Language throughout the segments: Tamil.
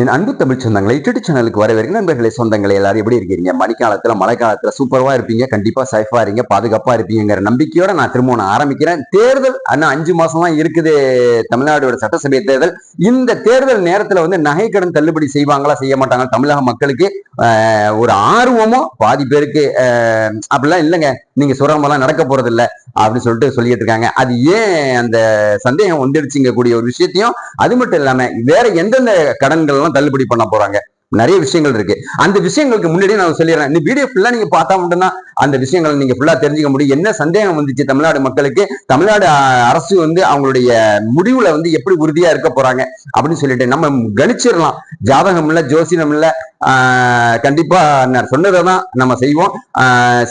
என் அன்பு தமிழ் சொந்தங்களை யூடியூப் சேனலுக்கு வரவேற்க நண்பர்களே சொந்தங்களை எல்லாரும் எப்படி இருக்கீங்க? மணிக்காலத்துல மழை காலத்துல சூப்பராக இருப்பீங்க. கண்டிப்பாக சேஃபாக இருங்க பாதுகாப்பாக இருப்பீங்கிற நம்பிக்கையோட நான் திரும்ப நான் ஆரம்பிக்கிறேன். தேர்தல் இன்னும் அஞ்சு மாதம் தான் இருக்குது தமிழ்நாடோட சட்டசபை தேர்தல். இந்த தேர்தல் நேரத்தில் வந்து நகைக்கடன் தள்ளுபடி செய்வாங்களா செய்ய மாட்டாங்க தமிழக மக்களுக்கு ஒரு ஆர்வமோ பாதி பேருக்கு அப்படிலாம் இல்லைங்க. நீங்க சுரமெல்லாம் நடக்க போறது அப்படின்னு சொல்லிட்டு சொல்லிட்டு இருக்காங்க. அது ஏன் அந்த சந்தேகம் வந்துடுச்சுங்க கூடிய ஒரு விஷயத்தையும் அது மட்டும் இல்லாம வேற எந்தெந்த கடன்கள்லாம் தள்ளுபடி பண்ண போறாங்க. நிறைய விஷயங்கள் இருக்கு. அந்த விஷயங்களுக்கு முன்னாடியே நான் சொல்லிடுறேன். இந்த வீடியோ ஃபுல்லா நீங்க பார்த்தா மட்டும்தான் அந்த விஷயங்களை நீங்க ஃபுல்லா தெரிஞ்சுக்க முடியும். என்ன சந்தேகம் வந்துச்சு தமிழ்நாடு மக்களுக்கு? தமிழ்நாடு அரசு வந்து அவங்களுடைய முடிவுல வந்து எப்படி உறுதியா இருக்க போறாங்க அப்படின்னு சொல்லிட்டு நம்ம கணிச்சிடலாம். ஜாதகம் இல்ல ஜோசியம் இல்ல கண்டிப்பா நான் சொன்னதை தான் நம்ம செய்வோம்.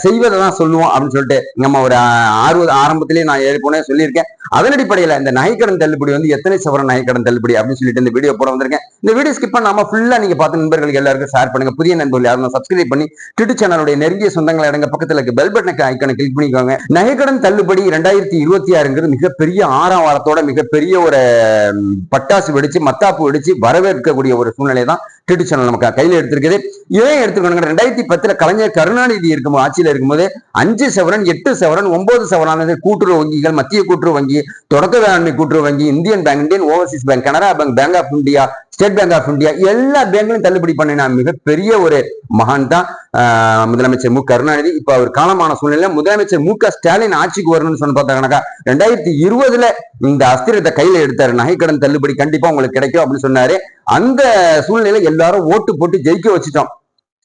செய்வதை தான் சொல்லுவோம் அப்படின்னு சொல்லிட்டு நம்ம ஒரு ஆர்வம் ஆர்வ ஆரம்பத்திலேயே நான் ஏற்கனவே சொல்லியிருக்கேன். அதன் அடிப்படையில் இந்த நகைக்கடன் தள்ளுபடி வந்து எத்தனை சவரன் நகைக்கடன் தள்ளுபடி அப்படின்னு சொல்லிட்டு இந்த வீடியோ போட வந்திருக்கேன். இந்த வீடியோ ஸ்கிப் பண்ணாம ஃபுல்லா நீங்க பார்த்து நண்பர்களுக்கு எல்லாருக்கும் ஷேர் பண்ணுங்க. புதிய நண்பர்கள் யாரும் சப்ஸ்கிரைப் பண்ணி டிட்டு சேனலுடைய நெருங்கிய சொந்தங்களை அடங்க பக்கத்துல இருக்க பெல் பட்டனுக்கு ஐக்கனை கிளிக் பண்ணிக்கோங்க. நகைக்கடன் தள்ளுபடி ரெண்டாயிரத்தி இருபத்தி ஆறுங்கிறது மிகப்பெரிய ஆறாம் வாரத்தோட மிகப்பெரிய ஒரு பட்டாசு வெடிச்சு மத்தாப்பு வெடிச்சு வரவேற்கக்கூடிய ஒரு சூழ்நிலை தான் ட்விட்டர் சேனல் நமக்கு கையில எடுத்திருக்குது. ஏன் எடுத்துக்கணுங்க ரெண்டாயிரத்தி பத்துல கலைஞர் கருணாநிதி இருக்கும் ஆட்சியில இருக்கும்போது அஞ்சு சவரன் எட்டு சவரன் ஒன்பது சவரன் கூட்டுறவு வங்கிகள் மத்திய கூட்டுறவு வங்கி தொடக்க வேளாண்மை கூட்டுறவு வங்கி Indian bank Indian overseas bank Canara bank bank of India state bank of India எல்லா பேங்க்லையும் தள்ளுபடி பண்ணின மிகப்பெரிய ஒரு மகான் தான் முதலமைச்சர் மு. கருணாநிதி. இப்ப அவர் காலமான சூழ்நிலையில முதலமைச்சர் மு. க. ஸ்டாலின் ஆட்சிக்கு வரணும்னு சொன்ன பார்த்தாங்கனாக்கா ரெண்டாயிரத்தி இருபதுல இந்த அஸ்திரத்தை கையில எடுத்தாரு. நகைக்கடன் தள்ளுபடி கண்டிப்பா உங்களுக்கு கிடைக்கும் அப்படின்னு சொன்னாரு. அந்த சூழ்நிலை எல்லாரும் ஓட்டு போட்டு ஜெயிக்க வச்சுட்டோம்.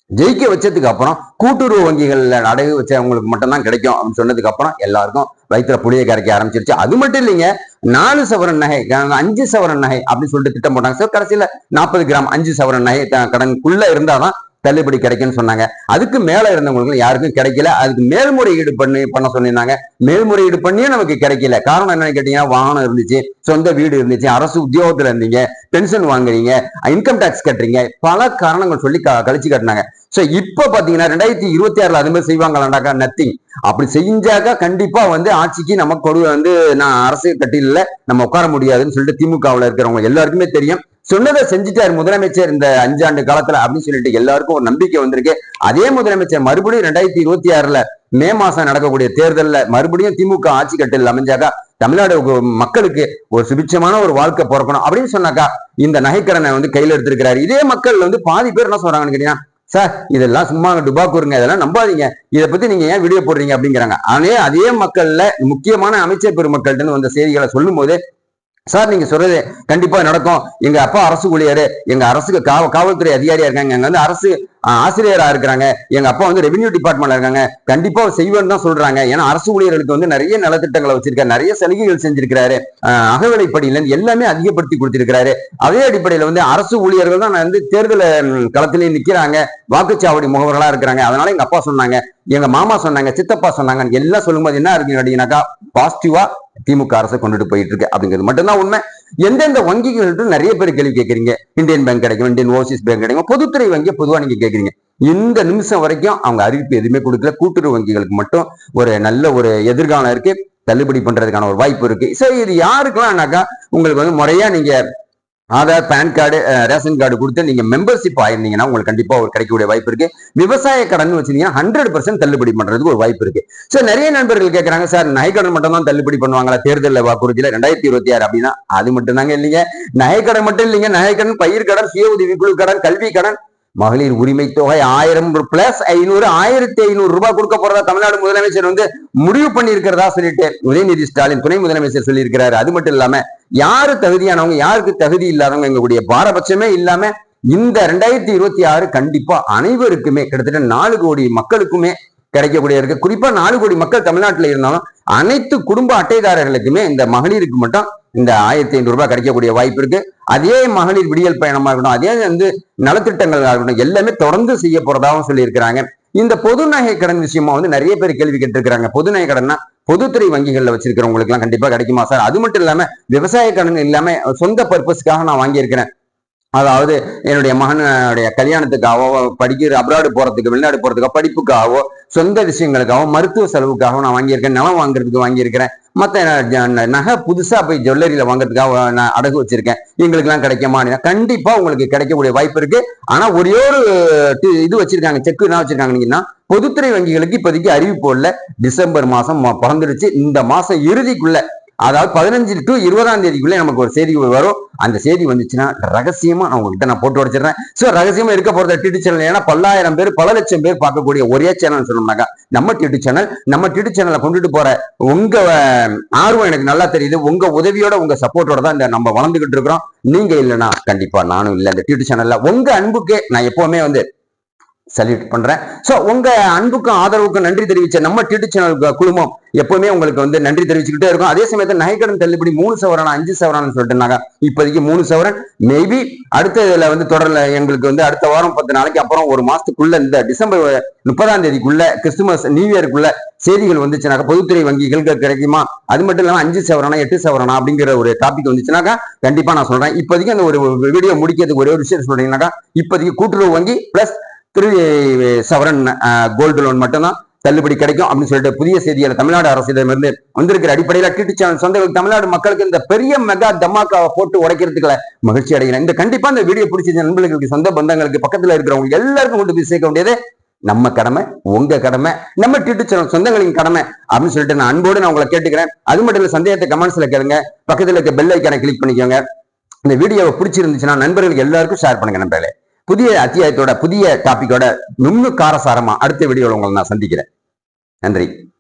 ஜெயிக்க வச்சதுக்கு அப்புறம் கூட்டுறவு வங்கிகள்ல அடகு வச்சவங்களுக்கு மட்டும்தான் கிடைக்கும் அப்படின்னு சொன்னதுக்கு அப்புறம் எல்லாருக்கும் வயிற்றுல புளிய கரைக்க ஆரம்பிச்சிருச்சு. அது மட்டும் இல்லைங்க நாலு சவரன் நகை அஞ்சு சவரன் நகை அப்படின்னு சொல்லிட்டு திட்டம் போட்டாங்க. சார் கடைசியில நாற்பது கிராம் அஞ்சு சவரன் நகை கடனுக்குள்ள இருந்தாதான் தள்ளுபடி கிடைக்கும்னு சொன்னாங்க. அதுக்கு மேல இருந்தவங்களுக்கு யாருக்கும் கிடைக்கல. அதுக்கு மேல்முறையீடு பண்ணி பண்ண சொல்லியிருந்தாங்க மேல்முறையீடு பண்ணியும் நமக்கு கிடைக்கல. காரணம் என்னன்னு கேட்டீங்கன்னா வாகனம் இருந்துச்சு சொந்த வீடு இருந்துச்சு அரசு உத்தியோகத்துல இருந்தீங்க பென்ஷன் வாங்குறீங்க இன்கம் டாக்ஸ் கட்டுறீங்க பல காரணங்கள் சொல்லி க- கழிச்சு கட்டினாங்க. ஸோ இப்போ பார்த்தீங்கன்னா ரெண்டாயிரத்தி இருபத்தி ஆறில் அது மாதிரி செய்வாங்களாண்டாக்கா? நத்திங் அப்படி செஞ்சாக்கா கண்டிப்பாக வந்து ஆட்சிக்கு நம்ம கொடு வந்து நான் அரசு கட்டில நம்ம உட்கார முடியாதுன்னு சொல்லிட்டு திமுகவில் இருக்கிறவங்க எல்லாருக்குமே தெரியும். சொன்னதை செஞ்சுட்டாரு முதலமைச்சர் இந்த அஞ்சாண்டு காலத்துல அப்படின்னு சொல்லிட்டு எல்லாருக்கும் ஒரு நம்பிக்கை வந்திருக்கு. அதே முதலமைச்சர் மறுபடியும் ரெண்டாயிரத்தி இருபத்தி ஆறுல மே மாசம் நடக்கக்கூடிய தேர்தல்ல மறுபடியும் திமுக ஆட்சி கட்டில் அமைஞ்சாக்கா தமிழ்நாடு மக்களுக்கு ஒரு சுபிட்சமான ஒரு வாழ்க்கை பிறக்கணும் அப்படின்னு சொன்னாக்கா இந்த நகைக்கடனை வந்து கையில எடுத்திருக்கிறாரு. இதே மக்கள் வந்து பாதி பேர் என்ன சொல்றாங்கன்னு கேட்டீங்கன்னா சார் இதெல்லாம் சும்மா டுபாக்கூருங்க இதெல்லாம் நம்பாதீங்க. இதை பத்தி நீங்க ஏன் வீடியோ போடுறீங்க? அப்படிங்கிறாங்க. ஆனே அதே மக்கள்ல முக்கியமான அமைச்சர் பெருமக்கள்கிட்ட வந்த செய்திகளை சொல்லும் போது சார் நீங்க சொல்றது கண்டிப்பா நடக்கும். எங்க அப்பா அரசு ஊழியர் எங்க அரசுக்கு காவல்துறை அதிகாரியா இருக்காங்க. எங்க வந்து அரசு ஆசிரியரா இருக்கிறாங்க. எங்க அப்பா வந்து ரெவென்யூ டிபார்ட்மெண்ட்ல இருக்காங்க. கண்டிப்பா செய்வேன்னு தான் சொல்றாங்க. ஏன்னா அரசு ஊழியர்களுக்கு வந்து நிறைய நலத்திட்டங்களை வச்சிருக்காரு. நிறைய சலுகைகள் செஞ்சிருக்கிறாரு. ஆஹ், அகவிலைப்படியில எல்லாமே அதிகப்படுத்தி கொடுத்திருக்கிறாரு. அதே அடிப்படையில வந்து அரசு ஊழியர்கள் தான் வந்து தேர்தல் களத்திலேயே நிக்கிறாங்க. வாக்குச்சாவடி முகவர்களா இருக்கிறாங்க. அதனால எங்க அப்பா சொன்னாங்க எங்க மாமா சொன்னாங்க சித்தப்பா சொன்னாங்க எல்லாம் சொல்லும்போது என்ன இருக்குன்னு கேட்டீங்கன்னாக்கா பாசிட்டிவா திமுக அரசு கொண்டுட்டு போயிட்டு இருக்கு. அப்படிங்கிறது மட்டும்தான் உண்மை. எந்தெந்த வங்கிகள் நிறைய பேர் கேள்வி கேட்கறீங்க. இந்தியன் பேங்க் கிடைக்கும் இந்தியன் ஓவர்சீஸ் பேங்க் கிடைக்கும் பொதுத்துறை வங்கியை பொதுவா நீங்க கேட்கறீங்க. இந்த நிமிஷம் வரைக்கும் அவங்க அறிவிப்பு எதுவுமே கொடுக்கல. கூட்டுறவு வங்கிகளுக்கு மட்டும் ஒரு நல்ல ஒரு எதிர்காலம் இருக்கு. தள்ளுபடி பண்றதுக்கான ஒரு வாய்ப்பு இருக்கு. சரி இது யாருக்கெல்லாம்னாக்கா உங்களுக்கு வந்து முறையா நீங்க Aadhaar PAN card ration card கொடுத்து நீங்க மெம்பர்ஷிப் ஆயிருந்தீங்கன்னா உங்களுக்கு கண்டிப்பா ஒரு கிடைக்கக்கூடிய வாய்ப்பு இருக்கு. விவசாய கடன் வச்சிருந்தீங்கன்னா ஹண்ட்ரட் பர்சன்ட் தள்ளுபடி பண்றதுக்கு ஒரு வாய்ப்பு இருக்கு. சார் நிறைய நண்பர்கள் கேட்கறாங்க சார் நகைக்கடன் மட்டும் தான் தள்ளுபடி பண்ணுவாங்களா? தேர்தலில் வாக்குறுதியில ரெண்டாயிரத்தி இருபத்தி ஆறு அப்படின்னா அது மட்டும் தாங்க இல்லைங்க. நகைக்கடன் மட்டும் இல்லைங்க. நகைக்கடன் பயிர் கடன் சுய உதவி குழு கடன் கல்வி கடன் மகளிர் உரிமை தொகை ஆயிரம் பிளஸ் ஐநூறு ஆயிரத்தி ஐநூறு ரூபாய் கொடுக்க போறதா தமிழ்நாடு முதலமைச்சர் வந்து முடிவு பண்ணியிருக்கிறதா சொல்லிட்டு உதயநிதி ஸ்டாலின் துணை முதலமைச்சர் சொல்லியிருக்கிறாரு. அது மட்டும் இல்லாம யாரு தகுதியானவங்க யாருக்கு தகுதி இல்லாதவங்க எங்களுடைய பாரபட்சமே இல்லாம இந்த ரெண்டாயிரத்தி இருபத்தி ஆறு கண்டிப்பா அனைவருக்குமே கிட்டத்தட்ட நாலு கோடி மக்களுக்குமே கிடைக்கக்கூடிய இருக்கு குறிப்பா நாலு கோடி மக்கள் தமிழ்நாட்டில் இருந்தாலும் அனைத்து குடும்ப அட்டைதாரர்களுக்குமே இந்த மகளிருக்கு மட்டும் இந்த ஆயிரத்தி ஐநூறு ரூபாய் கிடைக்கக்கூடிய வாய்ப்பு இருக்கு. அதே மகளிர் விடியல் பயணமா இருக்கட்டும் அதே வந்து நலத்திட்டங்கள் இருக்கட்டும் எல்லாமே தொடர்ந்து செய்ய போறதாகவும் சொல்லியிருக்கிறாங்க. இந்த பொது நகை கடன் விஷயமா வந்து நிறைய பேர் கேள்வி கேட்டிருக்கிறாங்க. பொது நகை கடன்னா பொதுத்துறை வங்கிகளில் வச்சிருக்கிறவங்களுக்கு எல்லாம் கண்டிப்பா கிடைக்குமா சார்? அது மட்டும் இல்லாம விவசாய கடன் இல்லாம சொந்த பர்பஸ்க்காக நான் வாங்கியிருக்கிறேன். அதாவது என்னுடைய மகனுடைய கல்யாணத்துக்காகவோ படிக்கிற அப்ராடு போகிறதுக்கு வெளிநாடு போகிறதுக்கோ படிப்புக்காகவோ சொந்த விஷயங்களுக்காகவோ மருத்துவ செலவுக்காகவும் நான் வாங்கியிருக்கேன் நிலம் வாங்குறதுக்கு வாங்கியிருக்கிறேன். மற்ற நகை புதுசாக போய் ஜுவல்லரியில் வாங்குறதுக்காக நான் அடகு வச்சிருக்கேன். எங்களுக்கெல்லாம் கிடைக்குமா? அப்படின்னா கண்டிப்பாக உங்களுக்கு கிடைக்கக்கூடிய வாய்ப்பு இருக்கு. ஆனால் ஒரே ஒரு இது வச்சிருக்காங்க செக் என்ன வச்சிருக்காங்கன்னா பொதுத்துறை வங்கிகளுக்கு இப்போதைக்கு அறிவிப்பு இல்லை டிசம்பர் மாதம் பிறந்துருச்சு இந்த மாதம் இறுதிக்குள்ள அதாவது பதினஞ்சு டு இருபதாம் தேதிக்குள்ளே நமக்கு ஒரு செய்தி வரும். அந்த செய்தி வந்துச்சுன்னா ரகசியமா நான் உங்ககிட்ட நான் போட்டு வச்சிடுறேன். ஸோ ரகசியமா இருக்க போறது டிடி சேனல் ஏன்னா பல்லாயிரம் பேர் பல லட்சம் பேர் பார்க்கக்கூடிய ஒரே சேனல் சொன்னோம்னாக்கா நம்ம டிடி சேனல் நம்ம டிடி சேனலை கொண்டுட்டு போற உங்க ஆர்வம் எனக்கு நல்லா தெரியுது. உங்க உதவியோட உங்க சப்போர்ட்டோட தான் இந்த நம்ம வளர்ந்துகிட்டு இருக்கிறோம். நீங்க இல்லைன்னா கண்டிப்பா நானும் இல்லை. இந்த டிடி சேனல்ல உங்க அன்புக்கு நான் எப்பவுமே வந்து சல்யூட் பண்றேன். ஸோ உங்க அன்புக்கும் ஆதரவுக்கும் நன்றி தெரிவிச்ச நம்ம டிடி சேனல் குழுமம் எப்பவுமே உங்களுக்கு வந்து நன்றி தெரிவிச்சுக்கிட்டே இருக்கும். அதே சமயத்தில் நகைக்கடன் தள்ளுபடி மூணு சவரன் அஞ்சு சவரன் சொல்லிட்டுனாங்க. இப்போதைக்கு மூணு சவரன். மேபி அடுத்த இதில் வந்து தொடரில் எங்களுக்கு வந்து அடுத்த வாரம் பத்து நாளைக்கு அப்புறம் ஒரு மாசத்துக்குள்ள இந்த டிசம்பர் முப்பதாம் தேதிக்குள்ள கிறிஸ்துமஸ் நியூ இயருக்குள்ள செய்திகள் வந்துச்சுனாக்கா பொதுத்துறை வங்கிகளுக்கு கிடைக்குமா? அது மட்டும் இல்லாமல் அஞ்சு சவரனா எட்டு சவரனா அப்படிங்கிற ஒரு டாபிக் வந்துச்சுனாக்கா கண்டிப்பாக நான் சொல்றேன். இப்போதைக்கு அந்த ஒரு வீடியோ முடிக்கிறதுக்கு ஒரே ஒரு விஷயம் சொல்றீங்கன்னாக்கா இப்போதைக்கு கூட்டுறவு வங்கி பிளஸ் திரு சவரன் கோல்டு லோன் மட்டும்தான் தள்ளுபடி கிடைக்கும் அப்படின்னு சொல்லிட்டு புதிய செய்திகளை தமிழ்நாடு அரசிடமிருந்து வந்திருக்கிற அடிப்படையில் டிடி சேனல் சொந்தங்களுக்கு தமிழ்நாடு மக்களுக்கு இந்த பெரிய மெகா தமாக்காவை போட்டு உடைக்கிறதுக்குள்ள மகிழ்ச்சி அடைகிறேன். இந்த கண்டிப்பா இந்த வீடியோ பிடிச்ச நண்பர்களுக்கு சொந்த பந்தங்களுக்கு பக்கத்துல இருக்கிறவங்க எல்லாருக்கும் கொண்டு போய் சேர்க்க வேண்டியது நம்ம கடமை உங்க கடமை நம்ம டிடி சேனல் சொந்தங்களின் கடமை அப்படின்னு சொல்லிட்டு நான் அன்போடு நான் உங்களை கேட்டுக்கிறேன். அது மட்டும் இல்ல சந்தேகத்தை கமெண்ட்ஸ்ல கேளுங்க. பக்கத்தில் இருக்க பெல் ஐக்கானை கிளிக் பண்ணிக்கோங்க. இந்த வீடியோவை பிடிச்சிருந்துச்சுன்னா நண்பர்களுக்கு எல்லாருக்கும் ஷேர் பண்ணுங்க நண்பர்களே. புதிய அத்தியாயத்தோட புதிய டாபிக்கோட நுண்ணு காரசாரமா அடுத்த வீடியோவில் உங்களை நான் சந்திக்கிறேன். நன்றி.